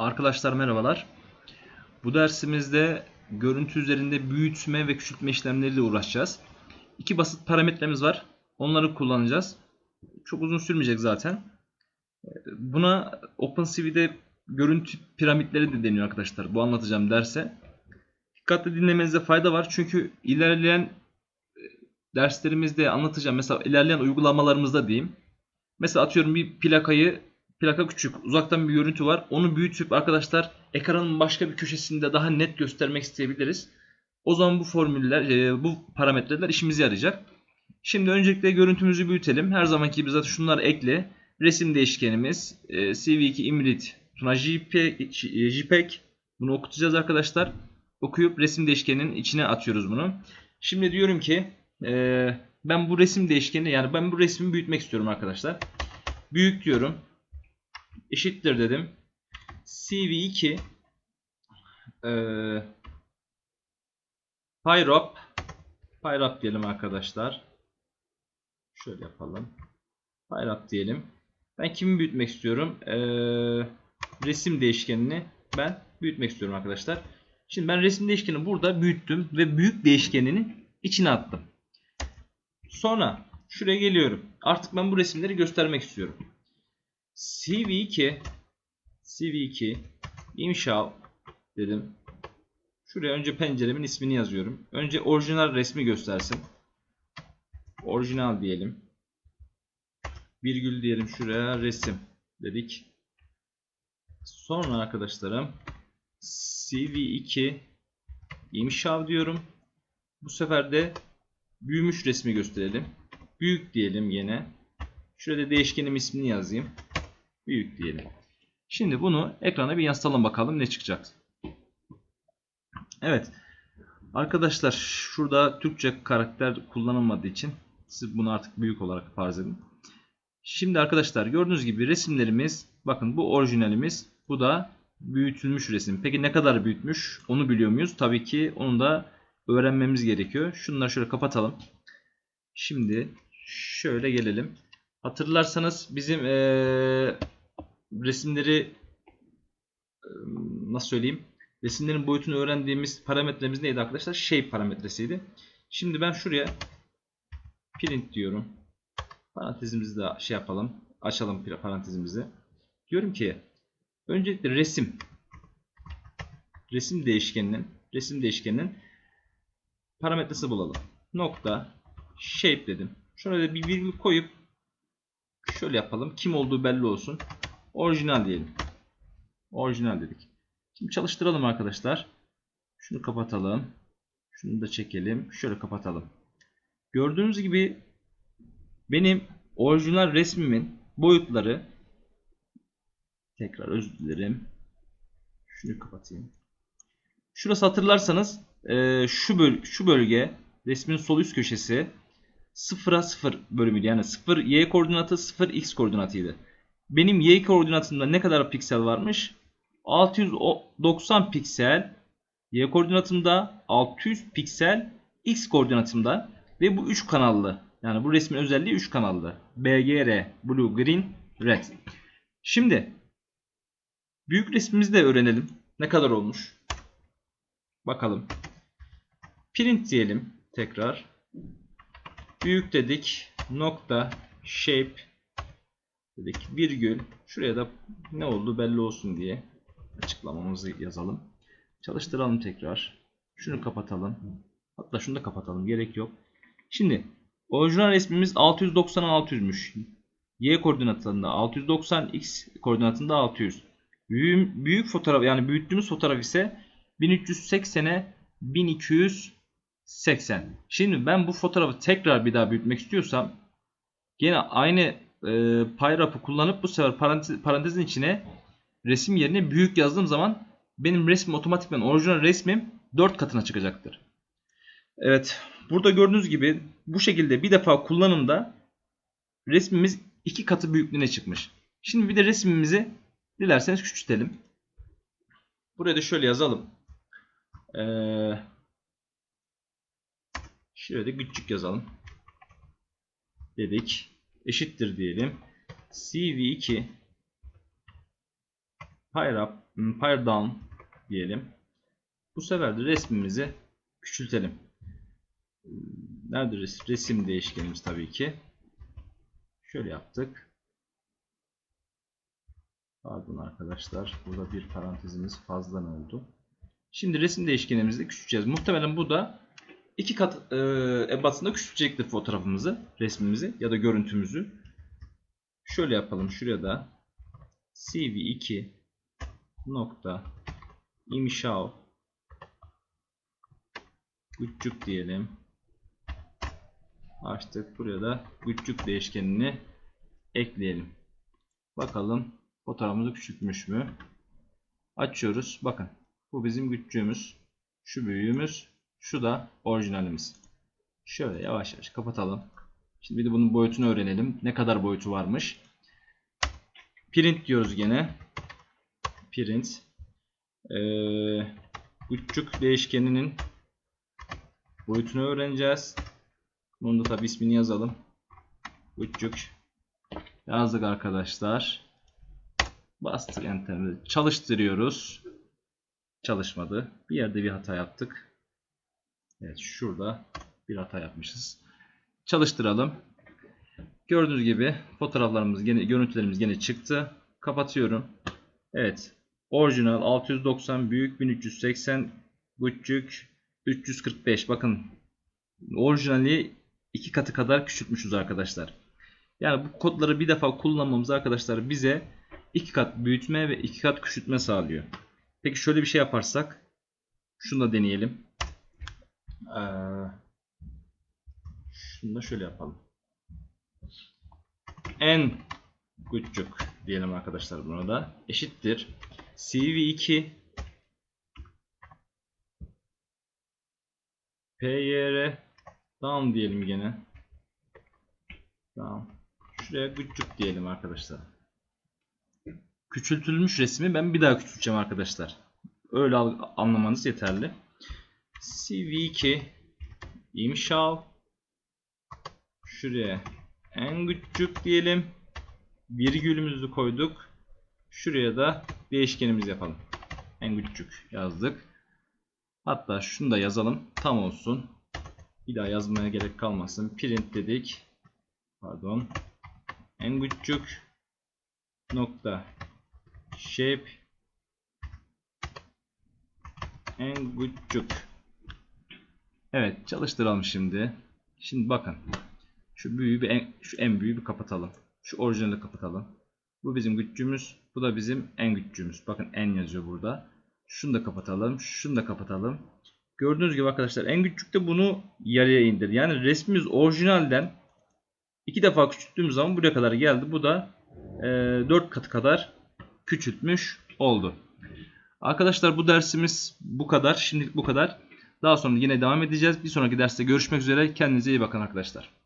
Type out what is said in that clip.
Arkadaşlar merhabalar. Bu dersimizde görüntü üzerinde büyütme ve küçültme işlemleriyle uğraşacağız. İki basit parametremiz var. Onları kullanacağız. Çok uzun sürmeyecek zaten. Buna OpenCV'de görüntü piramitleri de deniyor arkadaşlar. Bu anlatacağım derse. Dikkatli dinlemenize fayda var. Çünkü ilerleyen e, derslerimizde anlatacağım. Mesela ilerleyen uygulamalarımızda diyeyim. Mesela atıyorum bir plakayı plaka küçük uzaktan bir görüntü var. Onu büyütüp arkadaşlar ekranın başka bir köşesinde daha net göstermek isteyebiliriz. O zaman bu formüller, e, bu parametreler işimize yarayacak. Şimdi öncelikle görüntümüzü büyütelim. Her zamanki gibi zaten şunlar ekle. Resim değişkenimiz e, CV2 Imrit JPEG. Bunu okutacağız arkadaşlar. Okuyup resim değişkeninin içine atıyoruz bunu. Şimdi diyorum ki e, ben bu resim değişkeni yani ben bu resmi büyütmek istiyorum arkadaşlar. Büyük diyorum. Eşittir dedim. CV2 e, Pyrop Pyrop diyelim arkadaşlar. Şöyle yapalım. Pyrop diyelim. Ben kimi büyütmek istiyorum? Ee, resim değişkenini ben büyütmek istiyorum arkadaşlar. Şimdi ben resim değişkenini burada büyüttüm ve büyük değişkenini içine attım. Sonra şuraya geliyorum. Artık ben bu resimleri göstermek istiyorum. CV2 CV2 imşa dedim. Şuraya önce penceremin ismini yazıyorum. Önce orijinal resmi göstersin. Orijinal diyelim. Virgül diyelim şuraya resim dedik. Sonra arkadaşlarım CV2 imşa diyorum. Bu sefer de büyümüş resmi gösterelim. Büyük diyelim yine. Şurada değişkenim ismini yazayım. Büyük diyelim. Şimdi bunu ekrana bir yansıtalım bakalım ne çıkacak. Evet. Arkadaşlar şurada Türkçe karakter kullanılmadığı için siz bunu artık büyük olarak farz edin. Şimdi arkadaşlar gördüğünüz gibi resimlerimiz bakın bu orijinalimiz bu da büyütülmüş resim. Peki ne kadar büyütmüş onu biliyor muyuz? Tabii ki onu da öğrenmemiz gerekiyor. Şunları şöyle kapatalım. Şimdi şöyle gelelim. Hatırlarsanız bizim ee, resimleri ee, nasıl söyleyeyim? Resimlerin boyutunu öğrendiğimiz parametremiz neydi arkadaşlar? Shape parametresiydi. Şimdi ben şuraya print diyorum. Parantezimizi de şey yapalım. Açalım parantezimizi. Diyorum ki öncelikle resim resim değişkeninin resim değişkeninin parametresi bulalım. Nokta shape dedim. Şöyle bir virgül koyup şöyle yapalım. Kim olduğu belli olsun. Orijinal diyelim. Orijinal dedik. Şimdi çalıştıralım arkadaşlar. Şunu kapatalım. Şunu da çekelim. Şöyle kapatalım. Gördüğünüz gibi benim orijinal resmimin boyutları tekrar özür dilerim. Şunu kapatayım. Şurası hatırlarsanız e, şu böl şu bölge resmin sol üst köşesi 0'a 0 bölümüydü. Yani 0 y koordinatı 0 x koordinatıydı. Benim y koordinatında ne kadar piksel varmış? 690 piksel y koordinatımda 600 piksel x koordinatımda ve bu 3 kanallı. Yani bu resmin özelliği 3 kanallı. BGR, Blue, Green, Red. Şimdi büyük resmimizi de öğrenelim. Ne kadar olmuş? Bakalım. Print diyelim tekrar. Büyük dedik. Nokta shape dedik. Virgül. Şuraya da ne oldu belli olsun diye açıklamamızı yazalım. Çalıştıralım tekrar. Şunu kapatalım. Hatta şunu da kapatalım. Gerek yok. Şimdi orijinal resmimiz 690'a 600'müş. Y koordinatında 690, X koordinatında 600. Büyük, büyük fotoğraf yani büyüttüğümüz fotoğraf ise 1380'e 1280. Şimdi ben bu fotoğrafı tekrar bir daha büyütmek istiyorsam yine aynı e, PyRap'ı kullanıp bu sefer parantez, parantezin içine resim yerine büyük yazdığım zaman benim resmim otomatikman orijinal resmim 4 katına çıkacaktır. Evet. Burada gördüğünüz gibi bu şekilde bir defa kullanımda resmimiz 2 katı büyüklüğüne çıkmış. Şimdi bir de resmimizi dilerseniz küçültelim. Buraya da şöyle yazalım. Ee, şöyle de küçük yazalım. Dedik. Eşittir diyelim. CV2 Fire up, hmm, fire down diyelim. Bu sefer de resmimizi küçültelim. Nerede resim? Resim değişkenimiz tabii ki. Şöyle yaptık. Pardon arkadaşlar. Burada bir parantezimiz fazladan oldu. Şimdi resim değişkenimizi de küçülteceğiz. Muhtemelen bu da iki kat e, ebatında küçültecektir fotoğrafımızı, resmimizi ya da görüntümüzü. Şöyle yapalım. Şuraya da cv2 nokta imşav küçük diyelim. Açtık. Buraya da küçük değişkenini ekleyelim. Bakalım fotoğrafımızı küçültmüş mü? Açıyoruz. Bakın. Bu bizim küçüğümüz. Şu büyüğümüz. Şu da orijinalimiz. Şöyle yavaş yavaş kapatalım. Şimdi bir de bunun boyutunu öğrenelim. Ne kadar boyutu varmış. Print diyoruz gene. Print. Ee, küçük değişkeninin boyutunu öğreneceğiz. Bunu da tabi ismini yazalım. Küçük. Yazdık arkadaşlar. Bastık enter'i. Çalıştırıyoruz. Çalışmadı. Bir yerde bir hata yaptık. Evet şurada bir hata yapmışız. Çalıştıralım. Gördüğünüz gibi fotoğraflarımız gene görüntülerimiz gene çıktı. Kapatıyorum. Evet. Orijinal 690 büyük 1380 küçük 345. Bakın orijinali iki katı kadar küçültmüşüz arkadaşlar. Yani bu kodları bir defa kullanmamız arkadaşlar bize iki kat büyütme ve iki kat küçültme sağlıyor. Peki şöyle bir şey yaparsak şunu da deneyelim. Ee, şunu da şöyle yapalım. En küçük diyelim arkadaşlar buna da eşittir. CV2 PYR down diyelim gene. Tamam. Şuraya küçük diyelim arkadaşlar. Küçültülmüş resmi ben bir daha küçülteceğim arkadaşlar. Öyle anlamanız yeterli. CV2 imşav şuraya en küçük diyelim. Virgülümüzü koyduk. Şuraya da değişkenimizi yapalım. En küçük yazdık. Hatta şunu da yazalım. Tam olsun. Bir daha yazmaya gerek kalmasın. Print dedik. Pardon. En küçük nokta shape en küçük. Evet çalıştıralım şimdi. Şimdi bakın. Şu büyüğü bir en, şu en büyüğü bir kapatalım. Şu orijinali kapatalım. Bu bizim küçüğümüz. Bu da bizim en küçüğümüz. Bakın en yazıyor burada. Şunu da kapatalım. Şunu da kapatalım. Gördüğünüz gibi arkadaşlar en küçükte bunu yarıya indir. Yani resmimiz orijinalden iki defa küçülttüğümüz zaman buraya kadar geldi. Bu da e, 4 katı kadar küçültmüş oldu. Arkadaşlar bu dersimiz bu kadar. Şimdilik bu kadar. Daha sonra yine devam edeceğiz. Bir sonraki derste görüşmek üzere. Kendinize iyi bakın arkadaşlar.